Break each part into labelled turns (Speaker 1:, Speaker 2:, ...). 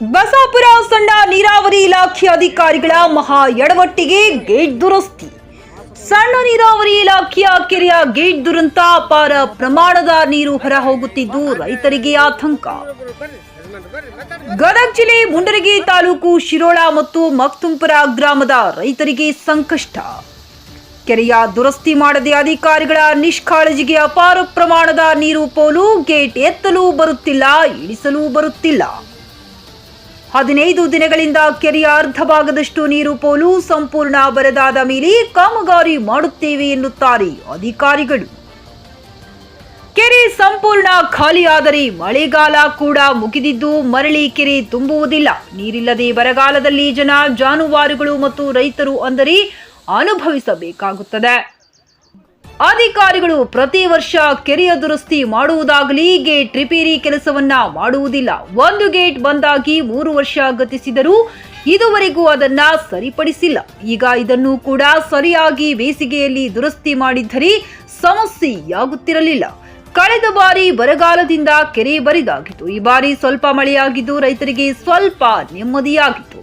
Speaker 1: ಬಸಾಪುರ ಸಣ್ಣ ನೀರಾವರಿ ಇಲಾಖೆ ಅಧಿಕಾರಿಗಳ ಮಹಾ ಎಡವಟ್ಟಿಗೆ ಗೇಟ್ ದುರಸ್ತಿ. ಸಣ್ಣ ನೀರಾವರಿ ಇಲಾಖೆಯ ಕೆರೆಯ ಗೇಟ್ ದುರಂತ, ಅಪಾರ ಪ್ರಮಾಣದ ನೀರು ಹೊರಹೋಗುತ್ತಿದ್ದು ರೈತರಿಗೆ ಆತಂಕ. ಗದಗ ಜಿಲ್ಲೆ ಮುಂಡರಗಿ ತಾಲೂಕು ಶಿರೋಳ ಮತ್ತು ಮಕ್ತುಂಪುರ ಗ್ರಾಮದ ರೈತರಿಗೆ ಸಂಕಷ್ಟ. ಕೆರೆಯ ದುರಸ್ತಿ ಮಾಡದೆ ಅಧಿಕಾರಿಗಳ ನಿಷ್ಕಾಳಜಿಗೆ ಅಪಾರ ಪ್ರಮಾಣದ ನೀರು ಪೋಲು, ಗೇಟ್ ಎತ್ತಲು ಬರುತ್ತಿಲ್ಲ, ಇಳಿಸಲು ಬರುತ್ತಿಲ್ಲ. ಹದಿನೈದು ದಿನಗಳಿಂದ ಕೆರೆಯ ಅರ್ಧ ಭಾಗದಷ್ಟು ನೀರು ಪೋಲು ಸಂಪೂರ್ಣ ಬರದಾದ ಮೇಲೆ ಕಾಮಗಾರಿ ಮಾಡುತ್ತೇವೆ ಎನ್ನುತ್ತಾರೆ ಅಧಿಕಾರಿಗಳು. ಕೆರೆ ಸಂಪೂರ್ಣ ಖಾಲಿಯಾದರೆ ಮಳೆಗಾಲ ಕೂಡ ಮುಗಿದಿದ್ದು ಮರಳಿ ಕೆರೆ ತುಂಬುವುದಿಲ್ಲ. ನೀರಿಲ್ಲದೆ ಬರಗಾಲದಲ್ಲಿ ಜನ ಜಾನುವಾರುಗಳು ಮತ್ತು ರೈತರು ಅಂದರೆ ಅನುಭವಿಸಬೇಕಾಗುತ್ತದೆ. ಅಧಿಕಾರಿಗಳು ಪ್ರತಿ ವರ್ಷ ಕೆರೆಯ ದುರಸ್ತಿ ಮಾಡುವುದಾಗಲಿ, ಗೇಟ್ ರಿಪೇರಿ ಕೆಲಸವನ್ನ ಮಾಡುವುದಿಲ್ಲ. ಒಂದು ಗೇಟ್ ಬಂದಾಗಿ ಮೂರು ವರ್ಷ ಗತಿಸಿದರೂ ಇದುವರೆಗೂ ಅದನ್ನ ಸರಿಪಡಿಸಿಲ್ಲ. ಈಗ ಇದನ್ನು ಕೂಡ ಸರಿಯಾಗಿ ಬೇಸಿಗೆಯಲ್ಲಿ ದುರಸ್ತಿ ಮಾಡಿದ್ದರೆ ಸಮಸ್ಯೆಯಾಗುತ್ತಿರಲಿಲ್ಲ ಕಳೆದ ಬಾರಿ ಬರಗಾಲದಿಂದ ಕೆರೆ ಬರಿದಾಗಿತ್ತು. ಈ ಬಾರಿ ಸ್ವಲ್ಪ ಮಳೆಯಾಗಿದ್ದು ರೈತರಿಗೆ ಸ್ವಲ್ಪ ನೆಮ್ಮದಿಯಾಗಿತ್ತು.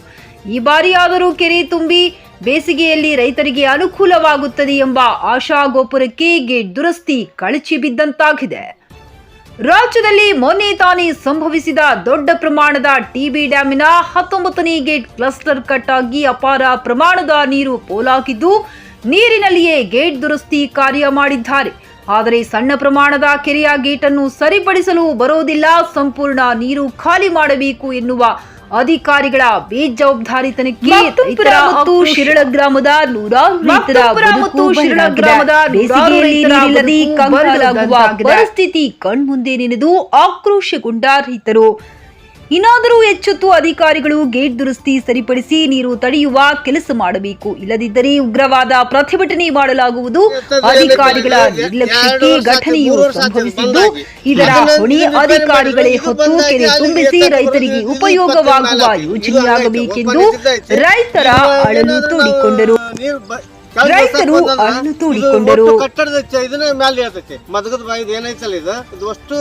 Speaker 1: ಈ ಬಾರಿಯಾದರೂ ಕೆರೆ ತುಂಬಿ ಬೇಸಿಗೆಯಲ್ಲಿ ರೈತರಿಗೆ ಅನುಕೂಲವಾಗುತ್ತದೆ ಎಂಬ ಆಶಾ ಗೋಪುರಕ್ಕೆ ಗೇಟ್ ದುರಸ್ತಿ ಕಳಚಿ ಬಿದ್ದಂತಾಗಿದೆ. ರಾಜ್ಯದಲ್ಲಿ ಮೊನ್ನೆ ತಾನೇ ಸಂಭವಿಸಿದ ದೊಡ್ಡ ಪ್ರಮಾಣದ ಟಿಬಿ ಡ್ಯಾಮಿನ ಹತ್ತೊಂಬತ್ತನೇ ಗೇಟ್ ಕ್ಲಸ್ಟರ್ ಕಟ್ ಆಗಿ ಅಪಾರ ಪ್ರಮಾಣದ ನೀರು ಪೋಲಾಗಿದ್ದು, ನೀರಿನಲ್ಲಿಯೇ ಗೇಟ್ ದುರಸ್ತಿ ಕಾರ್ಯ ಮಾಡಿದ್ದಾರೆ. ಆದರೆ ಸಣ್ಣ ಪ್ರಮಾಣದ ಕೆರೆಯ ಗೇಟನ್ನು ಸರಿಪಡಿಸಲು ಬರೋದಿಲ್ಲ, ಸಂಪೂರ್ಣ ನೀರು ಖಾಲಿ ಮಾಡಬೇಕು ಎನ್ನುವ ಅಧಿಕಾರಿಗಳ ಬೇಜವಾಬ್ದಾರಿತನಕ್ಕೆ ತನಿಖೆ ಮತ್ತು ಶಿರಳ ಗ್ರಾಮದ ನೂರಾರು ರೈತರ ಮತ್ತು ಶಿರಳ ಗ್ರಾಮದ ಬೇಸಿಗೆಯಲ್ಲಿ ನೀರಿಲ್ಲದೆ ಕಂಗಾಲಾಗುವ ಪರಿಸ್ಥಿತಿ ಕಣ್ಮುಂದೆ ನೆನೆದು ಆಕ್ರೋಶಗೊಂಡ ರೈತರು. ಇನ್ನಾದರೂ ಎಚ್ಚೆತ್ತು ಅಧಿಕಾರಿಗಳು ಗೇಟ್ ದುರಸ್ತಿ ಸರಿಪಡಿಸಿ ನೀರು ತಡೆಯುವ ಕೆಲಸ ಮಾಡಬೇಕು. ಇಲ್ಲದಿದ್ದರೆ ಉಗ್ರವಾದ ಪ್ರತಿಭಟನೆ ಮಾಡಲಾಗುವುದು. ಅಧಿಕಾರಿಗಳ ನಿರ್ಲಕ್ಷ್ಯಕ್ಕೆ ಘಟನೆಯು ಸಂಭವಿಸಿದ್ದು ಇದರ ಹೊಣೆ ಅಧಿಕಾರಿಗಳೇ ಹೊತ್ತು ಕೆರೆ ತುಂಬಿಸಿ ರೈತರಿಗೆ ಉಪಯೋಗವಾಗುವ ಯೋಜನೆಯಾಗಬೇಕೆಂದು ರೈತರ ಅಳಲು ತೋಡಿಕೊಂಡರು. ರೈತರು ಅಳಲು ತೋಡಿಕೊಂಡರು.
Speaker 2: ಕಟ್ಟಡದ ಚ- ಇದನ್ನ ಮ್ಯಾಲೆ ಇರ್ತೈತಿ ಮದಗದ ಬಾಯಿ ಇದು ಏನೈತಲ್ಲ ಇದು? ಇದು ಅಷ್ಟು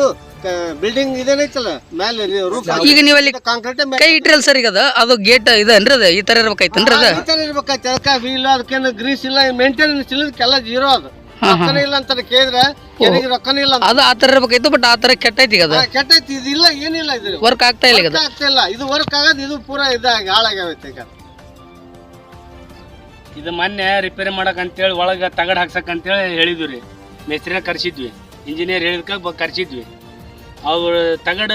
Speaker 2: ಬಿಲ್ಡಿಂಗ್ ಇದೇನೈತಲ್ಲ? ಮ್ಯಾಲೆ ರೂಫ್
Speaker 3: ಈಗ ನೀವು ಅಲ್ಲಿ
Speaker 2: ಕಾಂಕ್ರೀಟ್
Speaker 3: ಕೈ ಇಟ್ರಲ್ ಸರ್ ಈಗ ಅದು ಅದು ಗೇಟ್ ಇದನ್ರಿ ಅದು? ಈ ತರ ಇರ್ಬೇಕಾಯ್ತನ್ರಿ ಅದು?
Speaker 2: ಇರ್ಬೇಕಾಯ್ತು. ಅದಕ್ಕ ಇಲ್ಲ ಅದಕ್ಕೇನು ಗ್ರೀಸ್ ಇಲ್ಲ ಮೇಂಟೆನೆನ್ಸ್ ಇಲ್ಲ ಜೀರೋ ಅದು. ರೊಕ್ಕನೇ ಇಲ್ಲ ಅಂತ ಕೇಳಿದ್ರೆ ಕೆರೆಗೆ ರೊಕ್ಕನೇ ಇಲ್ಲ
Speaker 3: ಅದು ಆ ತರ ಇರ್ಬೇಕಾಯ್ತು ಬಟ್ ಆ ತರ ಕೆಟ್ಟೈತಿ ಈಗ ಅದು?
Speaker 2: ಕೆಟ್ಟೈತಿ. ಇದಿಲ್ಲ ಇಲ್ಲ ಏನಿಲ್ಲ ಇದು.
Speaker 3: ವರ್ಕ್ ಆಗ್ತಾ ಇಲ್ಲ ಈಗ
Speaker 2: ಆಗ್ತಾ ಇಲ್ಲ. ಇದು ವರ್ಕ್ ಆಗೋದು ಇದು ಪೂರಾ ಇದಾಗಿ ಹಾಳಾಗ್ಯಾವೈತೆ ಈಗ
Speaker 4: ಇದು ಮೊನ್ನೆ ರಿಪೇರಿ ಮಾಡಕ್ ಅಂತೇಳಿ ಒಳಗೆ ತಗಡ್ ಹಾಕ್ಸಕ್ ಅಂತೇಳಿ ಹೇಳಿದ್ವಿ ರೀ. ಮೇಸ್ತ್ರಿನ ಕರ್ಸಿದ್ವಿ. ಇಂಜಿನಿಯರ್ ಹೇಳಿದ್ಕ ಕರ್ಸಿದ್ವಿ. ಅವ್ರು ತಗಡ್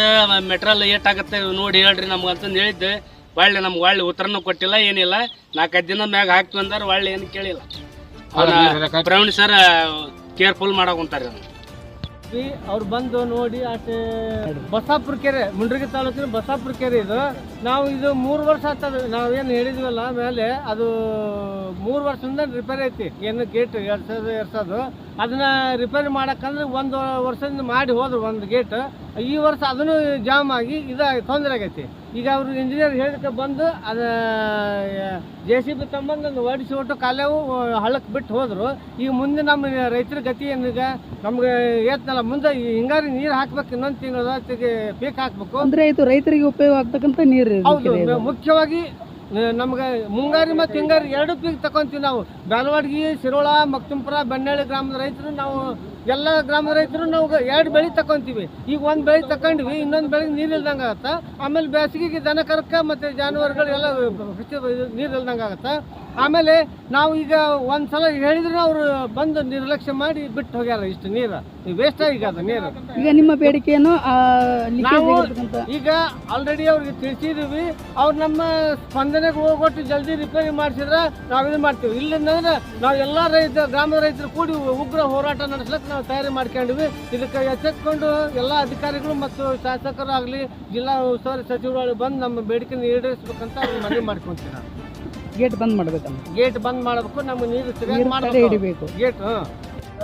Speaker 4: ಮೆಟ್ರಲ್ ಏಟಾಗತ್ತೆ ನೋಡಿ ಹೇಳ್ರಿ ನಮ್ಗೆ ಅಂತಂದು ಹೇಳಿದ್ದೆ. ಒಳ್ಳೆ ನಮ್ಗೆ ಒಳ್ಳೆ ಉತ್ತರನೂ ಕೊಟ್ಟಿಲ್ಲ ಏನಿಲ್ಲ. ನಾಲ್ಕೈದು ದಿನ ಮ್ಯಾಗ ಹಾಕ್ತು ಅಂದ್ರೆ ಒಳ್ಳೆ ಏನು ಕೇಳಿಲ್ಲ. ಪ್ರವೀಣ್ ಸರ್ ಕೇರ್ಫುಲ್ ಮಾಡಕ್ ಕುಂತಾರ
Speaker 5: ಅವ್ರು ಬಂದು ನೋಡಿ ಅಷ್ಟೇ ಬಸಾಪುರ ಕೆರೆ, ಮುಂಡ್ರಿಗೆ ತಾಲೂಕಿನ ಬಸಾಪುರ ಕೆರೆ ಇದು. ನಾವು ಇದು ಮೂರು ವರ್ಷ ಆಗ್ತದೆ ನಾವೇನು ಹೇಳಿದ್ವಲ್ಲ ಮೇಲೆ ಅದು ಮೂರು ವರ್ಷದಿಂದ ರಿಪೇರಿ ಐತಿ. ಏನು ಗೇಟ್ ಎರ್ಸೋದು ಎರ್ಸೋದು ಅದನ್ನ ರಿಪೇರಿ ಮಾಡಕ್ಕಂದ್ರೆ ಒಂದು ವರ್ಷದಿಂದ ಮಾಡಿ ಹೋದ್ರು ಒಂದು ಗೇಟ್ ಈ ವರ್ಷ ಅದನ್ನು ಜಾಮ್ ಆಗಿ ಇದು ತೊಂದರೆ ಆಗೈತಿ. ಈಗ ಅವರು ಇಂಜಿನಿಯರ್ ಹೇಳಿಕೆ ಬಂದು ಅದ ಜೆ ಸಿ ಬಿ ತಂಬಂದು ಹೊಡಿಸಿ ಒಟ್ಟು ಕಾಲೇವು ಹಳ್ಳಕ್ಕೆ ಬಿಟ್ಟು ಹೋದ್ರು. ಈಗ ಮುಂದೆ ನಮ್ಮ ರೈತರ ಗತಿ ಏನೀಗ ನಮ್ಗೆ ಏತ್ನಲ್ಲ ಮುಂದೆ ಈ ಹಿಂಗಾರಿ ನೀರು ಹಾಕ್ಬೇಕು ಇನ್ನೊಂದು ತಿಂಗಳ ಪೀಕ್ ಹಾಕ್ಬೇಕು.
Speaker 6: ಅಂದ್ರೆ ಇದು ರೈತರಿಗೆ ಉಪಯೋಗ ಆಗ್ತಕ್ಕಂಥ ನೀರು
Speaker 5: ಹೌದು ಮುಖ್ಯವಾಗಿ ನಮ್ಗೆ ಮುಂಗಾರಿ ಮತ್ತು ಹಿಂಗಾರಿ ಎರಡು ಪೀಕ್ ತಗೊಂತೀವಿ ನಾವು. ಬ್ಯಾಲ್ವಾಡ್ಗಿ, ಶಿರೋಳ ಮಕ್ತುಂಪುರ ಬೆಣ್ಣಳ್ಳಿ ಗ್ರಾಮದ ರೈತರು ನಾವು ಎಲ್ಲ ಗ್ರಾಮದ ರೈತರು ನಾವು ಎರಡು ಬೆಳೆ ತಗೊಂತೀವಿ ಈಗ ಒಂದು ಬೆಳೆ ತಗೊಂಡ್ವಿ ಇನ್ನೊಂದು ಬೆಳೆಗೆ ನೀರು ಇಲ್ದಂಗೆ ಆಗತ್ತೆ? ಆಮೇಲೆ ಬೇಸಿಗೆಗೆ ದನ ಕರ್ಕ ಮತ್ತು ಜಾನುವಾರುಗಳು ಎಲ್ಲ ನೀರು ಇಲ್ದಂಗೆ ಆಗತ್ತೆ? ಆಮೇಲೆ ನಾವು ಈಗ ಒಂದು ಸಲ ಹೇಳಿದ್ರು ಅವರು ಬಂದು ನಿರ್ಲಕ್ಷ್ಯ ಮಾಡಿ ಬಿಟ್ಟು ಹೋಗ್ಯಾರ ಇಷ್ಟು ನೀರು. ವೇಸ್ಟ್ ಈಗ ಅದು ನೀರು.
Speaker 6: ಈಗ ನಿಮ್ಮ ಬೇಡಿಕೆಯನ್ನು
Speaker 5: ನಾವು ಈಗ ಆಲ್ರೆಡಿ ಅವ್ರಿಗೆ ತಿಳಿಸಿದೀವಿ ಅವ್ರು ನಮ್ಮ ಸ್ಪಂದನೆಗೆ ಹೋಗೊಟ್ಟು ಜಲ್ದಿ ರಿಪೇರಿ ಮಾಡಿಸಿದ್ರೆ ನಾವು ಇದು ಮಾಡ್ತೀವಿ. ಇಲ್ಲಿಂದ್ರೆ ನಾವು ಎಲ್ಲ ರೈತ ಗ್ರಾಮದ ರೈತರು ಕೂಡಿ ಉಗ್ರ ಹೋರಾಟ ನಡೆಸ್ಲಿಕ್ಕೆ ನಾವು ತಯಾರಿ ಮಾಡ್ಕೊಂಡಿವಿ. ಇದಕ್ಕೆ ಎಚ್ಚೆತ್ಕೊಂಡು ಎಲ್ಲ ಅಧಿಕಾರಿಗಳು ಮತ್ತು ಶಾಸಕರು ಆಗಲಿ ಜಿಲ್ಲಾ ಉಸ್ತುವಾರಿ ಸಚಿವರು ಬಂದು ನಮ್ಮ ಬೇಡಿಕೆ ಈಡೇರಿಸ್ಬೇಕಂತ ಮನವಿ ಮಾಡ್ಕೊಂತೀವಿ
Speaker 6: ಗೇಟ್ ಬಂದ್ ಮಾಡ್ಬೇಕು
Speaker 5: ಗೇಟ್ ಬಂದ್ ಮಾಡಬೇಕು ನಮ್ಗೆ ನೀರು ಸರಿಯಾಗಿ
Speaker 6: ನೀರು ತಡೆ ಹಿಡಿಬೇಕು.
Speaker 5: ಗೇಟ್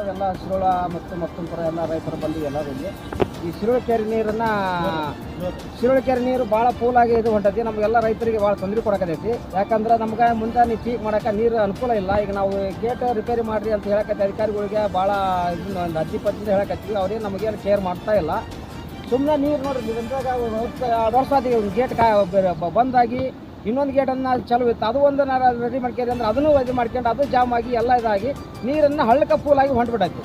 Speaker 7: ಎಲ್ಲ ಶಿರೋಳ ಮತ್ತು ಮತ್ತೊಂದು ಎಲ್ಲ ರೈತರು ಬಂದು ಎಲ್ಲರೂ ಇಲ್ಲಿ. ಈ ಶಿರೋಳ ಕೆರೆ ನೀರನ್ನ ಶಿರೋಳ ಕೆರೆ ನೀರು ಭಾಳ ಪೂಲಾಗಿ ಇದು ಹೊಂಟೈತಿ. ನಮಗೆಲ್ಲ ರೈತರಿಗೆ ಭಾಳ ತೊಂದರೆ ಕೊಡಕತೈತಿ ಯಾಕಂದ್ರೆ ನಮ್ಗೆ ಮುಂದೆ ನೀವು ಪೀಕ್ ಮಾಡಕ್ಕೆ ನೀರು ಅನುಕೂಲ ಇಲ್ಲ. ಈಗ ನಾವು ಗೇಟ್ ರಿಪೇರಿ ಮಾಡ್ರಿ ಅಂತ ಹೇಳಕತ್ತೆ ಅಧಿಕಾರಿಗಳಿಗೆ ಭಾಳ ಇದನ್ನ ಒಂದು ಅರ್ಜಿ ಪತ್ತಿಂದ ಹೇಳಕತ್ತೀವಿ ಅವ್ರೇನು ನಮಗೇನು ಕೇರ್ ಮಾಡ್ತಾ ಇಲ್ಲ. ಸುಮ್ಮನೆ ನೀರು ನೋಡ್ರಿ ಆದಿ ಗೇಟ್ ಕಾ ಬ- ಬ- ಬಂದಾಗಿ ಇನ್ನೊಂದು ಗೇಟನ್ನು ಚಲೋ ಇತ್ತು. ಅದು ಒಂದು ರೆಡಿ ಮಾಡ್ಕೊಂಡು ಅಂದ್ರೆ ಅದನ್ನು ರೆಡಿ ಮಾಡ್ಕೊಂಡು ಅದು ಜಾಮ್ ಆಗಿ ಎಲ್ಲ ಇದಾಗಿ ನೀರನ್ನು ಹಳ್ಳಕ್ಕೆ ಪೂಲಾಗಿ ಹೊಂಟ್ಬಿಟ್ಟೈತಿ.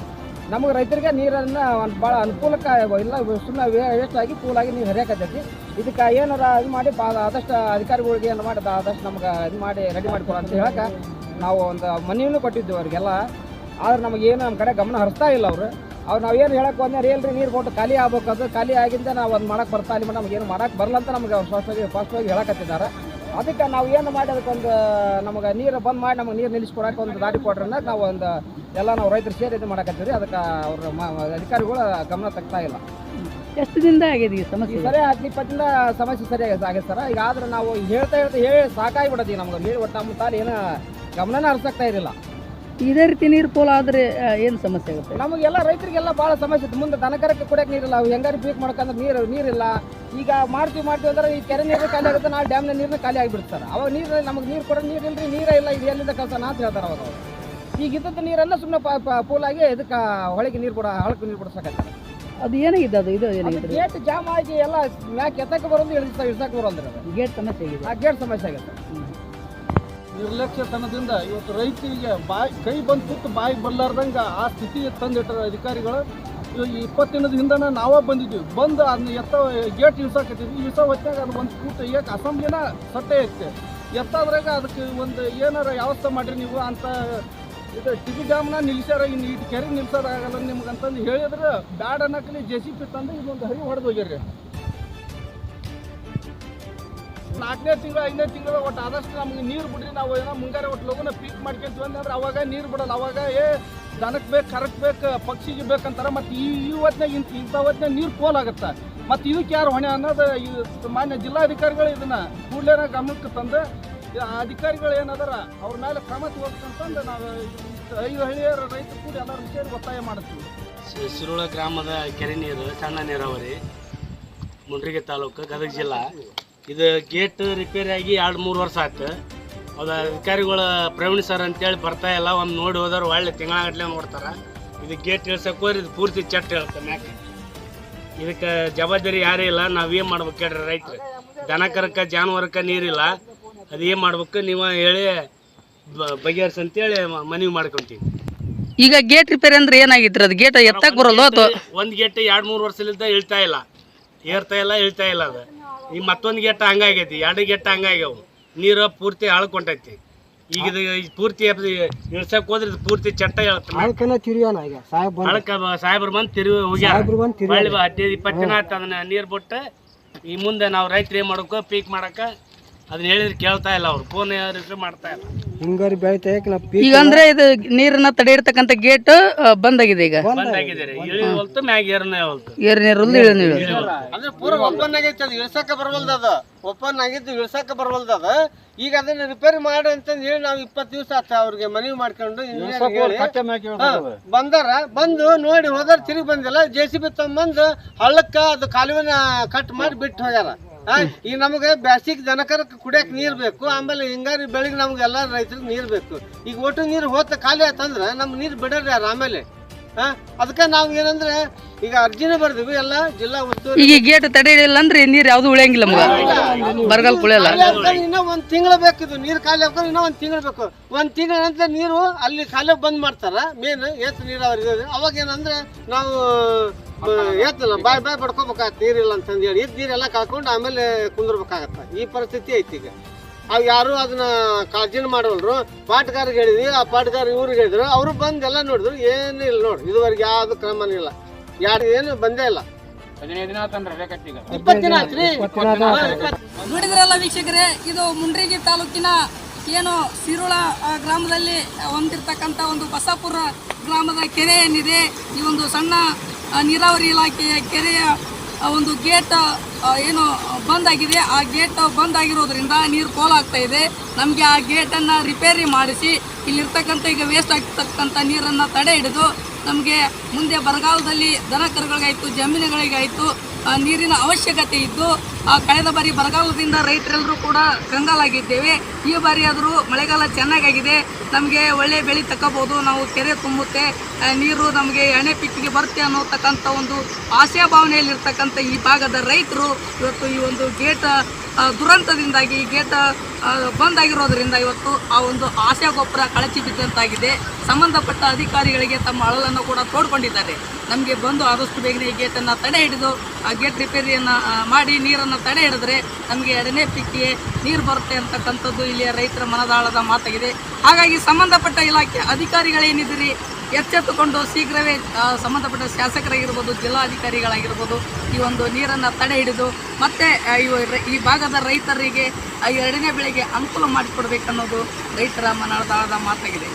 Speaker 7: ನಮಗೆ ರೈತರಿಗೆ ನೀರನ್ನು ಒಂದು ಭಾಳ ಅನುಕೂಲಕ್ಕೆ ಇಲ್ಲ ಸುಮ್ಮನೆ ವೇಸ್ಟ್ ಆಗಿ ಕೂಲಾಗಿ ನೀರು ಹರಿಯಾಕತ್ತೈತಿ. ಇದಕ್ಕೆ ಏನಾರ ಇದು ಮಾಡಿ ಬಾ ಆದಷ್ಟು ಅಧಿಕಾರಿಗಳಿಗೆ ಏನು ಮಾಡಿ ಆದಷ್ಟು ನಮ್ಗೆ ಇದು ಮಾಡಿ ರೆಡಿ ಮಾಡಿಕೊಡ ಅಂತ ಹೇಳಕ್ಕೆ ನಾವು ಒಂದು ಮನೆಯನ್ನು ಕೊಟ್ಟಿದ್ದೀವಿ ಅವ್ರಿಗೆಲ್ಲ. ಆದ್ರೆ ನಮಗೇನು ನಮ್ಮ ಕಡೆ ಗಮನ ಹರಿಸ್ತಾ ಇಲ್ಲ ಅವರು. ಅವ್ರು ನಾವು ಏನು ಹೇಳಕ್ಕೆ ಬಂದ್ರೆ ರೀ ನೀರು ಕೊಟ್ಟು ಖಾಲಿ ಆಗ್ಬೇಕು, ಅದು ಖಾಲಿ ಆಗಿಂದ ನಾವು ಅದು ಮಾಡಕ್ಕೆ ಬರ್ತಾ ಇಲ್ಲ, ನಮ್ಗೆ ಏನು ಮಾಡಕ್ಕೆ ಬರಲ್ಲ ಅಂತ ನಮ್ಗೆ ಫಸ್ಟ್ ಆಗಿ ಹೇಳಕತ್ತಿದ್ದಾರೆ. ಅದಕ್ಕೆ ನಾವು ಏನು ಮಾಡಿ ಅದಕ್ಕೊಂದು ನಮಗೆ ನೀರು ಬಂದ್ ಮಾಡಿ ನಮಗೆ ನೀರು ನಿಲ್ಲಿಸ್ಕೊಡಕ್ಕೆ ಒಂದು ದಾರಿ ಕೊಡ್ರನ್ನ ನಾವು ಒಂದು ಎಲ್ಲ ನಾವು ರೈತರು ಸೇರಿ ಇದು ಮಾಡಕತ್ತೀವಿ ಅದಕ್ಕೆ ಅವ್ರ ಅಧಿಕಾರಿಗಳು ಗಮನ ತಗ್ತಾ ಇಲ್ಲ.
Speaker 6: ಎಷ್ಟು ದಿನದ ಆಗಿದೆ ಈ ಸಮಸ್ಯೆ?
Speaker 7: ಸರಿ ಹತ್ತು ಇಪ್ಪತ್ತಿಂದ ಸಮಸ್ಯೆ ಸರಿಯಾಗಿ ಆಗಿದೆ ಸರ್. ಈಗ ಆದ್ರೆ ನಾವು ಹೇಳ್ತಾ ಹೇಳ್ತಾ ಹೇಳಿ ಸಾಕಾಗಿಬಿಡತ್ತೀವಿ ನಮ್ಗೆ ನೀರು ಒಟ್ಟು ನಮ್ಮ ಏನ ಏನು ಗಮನನ ಹರಿಸಕ್ತಾ ಇರಲಿಲ್ಲ
Speaker 6: ಇದೇ ರೀತಿ ನೀರು ಪೋಲ್ ಆದ್ರೆ ಏನು ಸಮಸ್ಯೆ ಆಗುತ್ತೆ?
Speaker 7: ನಮಗೆಲ್ಲ ರೈತರಿಗೆಲ್ಲ ಭಾಳ ಸಮಸ್ಯೆ ಇತ್ತು. ಮುಂದೆ ದನಕರಕ್ಕೆ ಕುಡಿಯೋಕೆ ನೀರಿಲ್ಲ. ಹೆಂಗಾರು ಪೀಕ್ ಮಾಡ್ಕಂದ್ರೆ ನೀರು ನೀರಿಲ್ಲ. ಈಗ ಮಾಡ್ತೀವಿ ಮಾಡ್ತೀವಿ ಅಂದ್ರೆ ಈ ಕೆರೆ ನೀರು ಖಾಲಿ ಆಗುತ್ತೆ ನಾವು ಡ್ಯಾಮ್ನ ನೀರನ್ನ ಖಾಲಿ ಆಗಿಬಿಡ್ತಾರೆ ಅವಾಗ ನೀರು ನಮಗೆ ನೀರು ಕೊಡೋ ನೀರು ಇಲ್ಲರಿ ನೀರೇ ಇಲ್ಲ ಇದು ಎಲ್ಲಿಂದ ಕಳ್ಸೋಣ ಅಂತ ಹೇಳ್ತಾರೆ ಅವರು ಅವ್ರು. ಈಗ ಇದ್ದದ್ದು ನೀರನ್ನ ಸುಮ್ಮನೆ ಪೂಲಾಗಿ ಇದಕ್ಕೆ ಹೊಳೆಗೆ ನೀರು ಕೊಡ ಹಳಕ್ಕೆ ನೀರು ಕೊಡ್ಸಕತ್ತಾರೆ
Speaker 6: ಅದು ಏನಾಗಿದೆ ಅದು ಇದು ಏನಾಗಿದೆ?
Speaker 7: ಗೇಟ್ ಜಾಮ್ ಆಗಿ ಎಲ್ಲ ಮ್ಯಾಕ್ ಎತ್ತಕ್ಕೆ ಬರೋದು ಇಳಿಸ್ತಾ ಇಳಿಸಕ್ಕೆ ಬರೋದು
Speaker 6: ಗೇಟ್ ಸಮಸ್ಯೆ ಆಗಿದೆ.
Speaker 7: ಆ ಗೇಟ್ ಸಮಸ್ಯೆ ಆಗುತ್ತೆ.
Speaker 5: ನಿರ್ಲಕ್ಷ್ಯತನದಿಂದ ಇವತ್ತು ರೈತರಿಗೆ ಬಾಯಿ ಕೈ ಬಂದು ಕೂತು ಬಾಯಿ ಬರ್ಲಾರ್ದಂಗೆ ಆ ಸ್ಥಿತಿ ತಂದಿಟ್ಟರು ಅಧಿಕಾರಿಗಳು ಇವಾಗ ಇಪ್ಪತ್ತು ದಿನದ ಹಿಂದನ ನಾವೇ ಬಂದಿದ್ದೀವಿ. ಬಂದು ಅದನ್ನ ಎತ್ತ, ಗೇಟ್ ಇಳ್ಸಾಕತ್ತಿದ್ವಿ ಇಳಿಸೋ ಹೊತ್ತಾಗ ಅದು ಒಂದು ಕೂಟ ಏಕೆ ಅಸೆಂಬ್ಲಿನ ಸಟ್ಟೆ ಐತೆ. ಎತ್ತಾದ್ರಾಗ ಅದಕ್ಕೆ ಒಂದು ಏನಾರ ವ್ಯವಸ್ಥೆ ಮಾಡಿರಿ ನೀವು ಅಂತ ಇದು ಟಿಬಿ ಡ್ಯಾಮ್ನ ನಿಲ್ಸ್ಯಾರ ಇನ್ನು ಇಟ್ಟು ಕೆರೆ ನಿಲ್ಸೋದಾಗಲ್ಲ ನಿಮ್ಗೆ ಅಂತಂದು ಹೇಳಿದ್ರೆ ಬ್ಯಾಡ ನಕಲಿ ಜೆ ಸಿ ಪಿ ತಂದು ಇದೊಂದು ಹರಿ ಹೊಡೆದು ಹೋಗ್ಯಾರಿ ನಾಲ್ಕನೇ ತಿಂಗಳು, ಐದನೇ ತಿಂಗಳು ಒಟ್ಟು ಆದಷ್ಟು ನಮ್ಗೆ ನೀರು ಬಿಡ್ರಿ, ನಾವು ಏನೋ ಮುಂಗಾರೆ ಒಟ್ಟು ಲಗುನ ಪೀಕ್ ಮಾಡ್ಕೊಂತೀವಿ ಅಂದ್ರೆ ಅವಾಗ ನೀರು ಬಿಡಲ್ಲ. ಅವಾಗ ಏ ದನಕ್ಕೆ ಬೇಕು ಕರಕ್ಕೆ ಬೇಕು, ಪಕ್ಷಿಗೆ ಬೇಕಂತಾರೆ, ಮತ್ತು ಈ ಹೊತ್ನಾಗ ಇಂಥ ಇಂಥ ನೀರು ಪೋಲಾಗುತ್ತೆ ಮತ್ತು ಇದಕ್ಕೆ ಯಾರು ಹೊಣೆ ಅನ್ನೋದು ಈ ಮಾನ್ಯ ಜಿಲ್ಲಾಧಿಕಾರಿಗಳು ಇದನ್ನು ಕೂಡಲೇ ಗಮನಕ್ಕೆ ತಂದು ಅಧಿಕಾರಿಗಳು ಏನದಾರ ಅವ್ರ ಮೇಲೆ ಕ್ರಮ ತಗೋಬೇಕಂತಂದು ನಾವು ಐದು ಹಳ್ಳಿಯರು ರೈತರು ಕೂಡ ಎಲ್ಲರೂ ಸೇರಿ ಒತ್ತಾಯ ಮಾಡ್ತೀವಿ.
Speaker 4: ಸಿರುಳ ಗ್ರಾಮದ ಕೆರೆ ನೀರು, ಸಣ್ಣ ನೀರಾವರಿ, ಮುಂಡ್ರಿಗೆ ತಾಲೂಕು, ಗದಗ ಜಿಲ್ಲಾ. ಇದು ಗೇಟ್ ರಿಪೇರಿ ಆಗಿ ಎರಡು ಮೂರು ವರ್ಷ ಆಯ್ತು. ಅದು ಅಧಿಕಾರಿಗಳ ಪ್ರವೀಣ್ ಸರ್ ಅಂತೇಳಿ ಬರ್ತಾ ಇಲ್ಲ ಒಂದು ನೋಡಿ ಹೋದವ್ರು ಒಳ್ಳೆ ತಿಂಗಳಗಟ್ಲೆ ನೋಡ್ತಾರೆ. ಇದು ಗೇಟ್ ಇಳ್ಸಕ್ಕೆ ಹೋದ್ರೆ ಇದು ಪೂರ್ತಿ ಚಟ್ ಹೇಳುತ್ತೆ ಮ್ಯಾಕೆ. ಇದಕ್ಕೆ ಜವಾಬ್ದಾರಿ ಯಾರೇ ಇಲ್ಲ ನಾವು ಏನು ಮಾಡ್ಬೇಕು ಹೇಳ್ರಿ ರೈತರು. ದನ ಕರಕ್ಕೆ ಜಾನುವಾರಕ್ಕೆ ನೀರಿಲ್ಲ ಅದು ಏನು ಮಾಡ್ಬೇಕು ನೀವು ಹೇಳಿ ಬಗಿಯರ್ಸ್ ಬಗೆಹರಿಸಿ ಅಂತೇಳಿ ಮನವಿ ಮಾಡ್ಕೊಂತೀವಿ.
Speaker 3: ಈಗ ಗೇಟ್ ರಿಪೇರಿ ಅಂದ್ರೆ ಏನಾಗಿತ್ತು ಅದು ಗೇಟ್ ಎತ್ತಕ್ಕೆ ಬರಲ್ಲ
Speaker 4: ಒಂದ್ ಗೇಟ್ ಎರಡು ಮೂರು ವರ್ಷದಿಂದ ಇಳ್ತಾ ಇಲ್ಲ. ಏರ್ತಾ ಇಲ್ಲ ಇಳ್ತಾ ಇಲ್ಲ ಅದು. ಈ ಮತ್ತೊಂದು ಗೇಟ್ ಹಂಗಾಗೈತಿ ಎರಡು ಗೇಟ್ ಹಂಗಾಗ್ಯಾವ. ನೀರು ಪೂರ್ತಿ ಹಾಳ್ಕೊಂಡೈತಿ ಈಗ ಇದು ಪೂರ್ತಿ ಇಳ್ಸಕ್ ಹೋದ್ರೆ ಇದು ಪೂರ್ತಿ ಚಟ್ಟ ಹೇಳ್ತಾನೆ ಅಳಕ ಸಾಹೇಬ್ರು ಬಂದು ತಿರುಗಿ ಹೋಗ್ಯಾರ. ಹೊಳ್ಳಿ ಬಾ ಹದಿನೈದು ಇಪ್ಪತ್ತು ದಿನ ಆಯ್ತು ಅದನ್ನ ನೀರು ಬಿಟ್ಟು ಈ ಮುಂದೆ ನಾವು ರೈತರು ಏನ್ ಮಾಡಬೇಕು ಪೀಕ್ ಮಾಡಕ ಅದನ್ನ ಹೇಳಿದ್ರೆ ಕೇಳ್ತಾ ಇಲ್ಲ ಅವ್ರು. ಫೋನ್ ಯಾರು ಮಾಡ್ತಾ ಇಲ್ಲ.
Speaker 7: ಹಿಂಗಾರಿ ಬೆಳಿತೇಕ್ ನಾ
Speaker 3: ಈಗ ಅಂದ್ರೆ ಇದು ನೀರನ್ನ ತಡೆ ಇರ್ತಕ್ಕಂಥ ಗೇಟ್ ಬಂದಾಗಿದೆ ಈಗ.
Speaker 4: ಬಂದಾಗಿದ್ದಾರೆ ಇಳಿ ಹೊಲ್ತು ಮ್ಯಾಗ ಏರ್ನೇ ಹೊಲ್ತು.
Speaker 3: ಏರ್ ನೀರು. ಇಳಿ ನೀರು
Speaker 2: ಅಂದ್ರೆ ಪೂರ ಓಪನ್ ಆಗೈತೆ ಅದು ಇಳ್ಸಕ್ಕೆ ಬರವಲ್ದು ಅದು. ಓಪನ್ ಆಗಿದ್ದು ಇಳ್ಸಕ್ಕೆ ಬರವಲ್ದು ಅದು. ಈಗ ಅದನ್ನ ರಿಪೇರಿ ಮಾಡಿ ಅಂತಂದು ಹೇಳಿ ನಾವು ಇಪ್ಪತ್ತು ದಿವಸ ಆತ ಅವ್ರಿಗೆ ಮನವಿ ಮಾಡ್ಕೊಂಡು engineer ಹೇಳಿ. ಹಾ, ಬಂದಾರ. ಬಂದು ನೋಡಿ ಹೋದಾರ ತಿರುಗಿ ಬಂದಿಲ್ಲ. ಜೆ ಸಿ ಬಿ ತಗೊಂಬಂದು ಹಳ್ಳಕ್ಕ ಅದು ಕಾಲುವೆನ ಕಟ್ ಮಾಡಿ ಬಿಟ್ಟು ಹೋಗ್ಯಾರ. ಈಗ ನಮಗೆ ಬ್ಯಾಸಿಗೆ ಜನಕರ ಕುಡಿಯಕ್ಕೆ ನೀರು ಬೇಕು ಆಮೇಲೆ ಹಿಂಗಾರಿ ಬೆಳಿಗ್ಗೆ ನಮ್ಗೆ ಎಲ್ಲ ರೈತರಿಗೆ ನೀರು ಬೇಕು. ಈಗ ಒಟ್ಟು ನೀರು ಹೋತ ಖಾಲಿ ಆಯ್ತಂದ್ರ ನಮ್ ನೀರು ಬಿಡೋರು ಯಾರು ಆಮೇಲೆ? ಹಾ ಅದಕ್ಕೆ ನಾವು ಏನಂದ್ರೆ ಈಗ ಅರ್ಜಿನ ಬರ್ದಿವಿ ಎಲ್ಲ ಜಿಲ್ಲಾ ಉಸ್ತುವಾರಿ
Speaker 3: ಈಗ ಗೇಟ್ ತಡೆ ಹಿಡಿಯಲ್ಲ ಅಂದ್ರೆ ನೀರು ಯಾವ್ದು ಉಳಿಯಂಗಿಲ್ಲ ನಮ್ಗೆ. ಬರಗಾಲ ಕುಳಿಯಲ್ಲ.
Speaker 2: ಇನ್ನೂ ಒಂದ್ ತಿಂಗಳು ಬೇಕಿದು ನೀರು ಖಾಲಿ ಆಗ್ತಾನೆ ಇನ್ನೂ ಒಂದ್ ತಿಂಗಳು ಬೇಕು. ಒಂದ್ ತಿಂಗಳ ನಂತರ ನೀರು ಅಲ್ಲಿ ಖಾಲಿ ಬಂದ್ ಮಾಡ್ತಾರ ಮೇನ್ ಏತ್ ನೀರಾವರಿ ಇದೆ. ಅವಾಗ ಏನಂದ್ರೆ ನಾವು ಏತಲ್ಲ ಬಾಯ್ ಬಾಯ್ ಪಡ್ಕೋಬೇಕಾಗತ್ತೆ ನೀರಿಲ್ಲ ಅಂತಂದು ಹೇಳಿ. ಇದ್ದ ನೀರೆಲ್ಲ ಕಳ್ಕೊಂಡು ಆಮೇಲೆ ಕುಂದಿರ್ಬೇಕಾಗತ್ತೆ. ಈ ಪರಿಸ್ಥಿತಿ ಐತಿ ಈಗ. ಅವ್ ಯಾರು ಅದನ್ನ ಕಾಳಜಿನ ಮಾಡವಲ್ರು ಪಾಟಗಾರಿಗೆ ಹೇಳಿದ್ವಿ ಆ ಪಾಟಗಾರ ಇವ್ರಿಗೆ ಹೇಳಿದ್ರು. ಅವರು ಬಂದು ಎಲ್ಲ ನೋಡಿದ್ರು ಏನು ಇಲ್ಲ ನೋಡಿ ಇದುವರೆಗೆ ಯಾವ್ದು ಕ್ರಮನೂ ಇಲ್ಲ. ಯಾರು ಏನು ಬಂದೇ ಇಲ್ಲ.
Speaker 8: ನೋಡಿದ್ರಲ್ಲ ವೀಕ್ಷಕರೇ ಇದು ಮುಂಡ್ರಿಗಿ ತಾಲೂಕಿನ ಏನು ಸಿರುಳ ಗ್ರಾಮದಲ್ಲಿ ಹೊಂದಿರ್ತಕ್ಕಂಥ ಒಂದು ಬಸಾಪುರ ಗ್ರಾಮದ ಕೆರೆ ಏನಿದೆ ಈ ಒಂದು ಸಣ್ಣ ನೀರಾವರಿ ಇಲಾಖೆಯ ಕೆರೆಯ ಒಂದು ಗೇಟ್ ಏನು ಬಂದ್ ಆಗಿದೆ ಆ ಗೇಟ್ ಬಂದ್ ಆಗಿರೋದ್ರಿಂದ ನೀರು ಪೋಲಾಗ್ತಾ ಇದೆ. ನಮಗೆ ಆ ಗೇಟನ್ನು ರಿಪೇರಿ ಮಾಡಿಸಿ, ಇಲ್ಲಿರ್ತಕ್ಕಂಥ ಈಗ ವೇಸ್ಟ್ ಆಗ್ತಕ್ಕಂಥ ನೀರನ್ನು ತಡೆ ಹಿಡಿದು, ನಮಗೆ ಮುಂದೆ ಬರಗಾಲದಲ್ಲಿ ದನ ಕರುಗಳಿಗಾಯಿತು, ಜಮೀನುಗಳಿಗಾಯಿತು ನೀರಿನ ಅವಶ್ಯಕತೆ ಇದ್ದು ಕಳೆದ ಬಾರಿ ಬರಗಾಲದಿಂದ ರೈತರೆಲ್ಲರೂ ಕೂಡ ಕಂಗಾಲಾಗಿದ್ದೇವೆ. ಈ ಬಾರಿ ಆದರೂ ಮಳೆಗಾಲ ಚೆನ್ನಾಗಾಗಿದೆ. ನಮಗೆ ಒಳ್ಳೆ ಬೆಳೆ ತಗೋಬೋದು ನಾವು ಕೆರೆ ತುಂಬುತ್ತೆ. ನೀರು ನಮಗೆ ಎಣೆ ಪಿಕ್ಕಿಗೆ ಬರುತ್ತೆ ಅನ್ನೋತಕ್ಕಂಥ ಒಂದು ಆಶಾಭಾವನೆಯಲ್ಲಿರ್ತಕ್ಕಂಥ ಈ ಭಾಗದ ರೈತರು ಇವತ್ತು ಈ ಒಂದು ಗೇಟ ದುರಂತದಿಂದಾಗಿ ಗೇಟ್ ಆ, ಬಂದ್ ಆಗಿರೋದ್ರಿಂದ ಇವತ್ತು ಆ ಒಂದು ಆಶಾ ಗೊಬ್ಬರ ಕಳಚಿ ಬಿದ್ದಂತಾಗಿದೆ. ಸಂಬಂಧಪಟ್ಟ ಅಧಿಕಾರಿಗಳಿಗೆ ತಮ್ಮ ಅಳಲನ್ನು ಕೂಡ ತೋಡ್ಕೊಂಡಿದ್ದಾರೆ. ನಮಗೆ ಬಂದು ಆದಷ್ಟು ಬೇಗನೆ ಈ ಗೇಟನ್ನು ತಡೆ ಹಿಡಿದು ಗೇಟ್ ರಿಪೇರಿಯನ್ನು ಮಾಡಿ ನೀರನ್ನು ತಡೆ ಹಿಡಿದ್ರೆ ನಮಗೆ ಎರಡನೇ ಪಿಕ್ಕಿಗೆ ನೀರು ಬರುತ್ತೆ ಅಂತಕ್ಕಂಥದ್ದು ಇಲ್ಲಿಯ ರೈತರ ಮನದಾಳದ ಮಾತಾಗಿದೆ. ಹಾಗಾಗಿ ಸಂಬಂಧಪಟ್ಟ ಇಲಾಖೆ ಅಧಿಕಾರಿಗಳೇನಿದ್ದೀರಿ, ಎಚ್ಚೆತ್ತುಕೊಂಡು ಶೀಘ್ರವೇ ಸಂಬಂಧಪಟ್ಟ ಶಾಸಕರಾಗಿರ್ಬೋದು, ಜಿಲ್ಲಾಧಿಕಾರಿಗಳಾಗಿರ್ಬೋದು ಈ ಒಂದು ನೀರನ್ನು ತಡೆ ಹಿಡಿದು ಮತ್ತೆ ಈ ಭಾಗದ ರೈತರಿಗೆ ಎರಡನೇ ಬೆಳೆಗೆ ಅನುಕೂಲ ಮಾಡಿಕೊಡ್ಬೇಕನ್ನೋದು ರೈತರ ಮನದಾಳದ ಮಾತಾಗಿದೆ.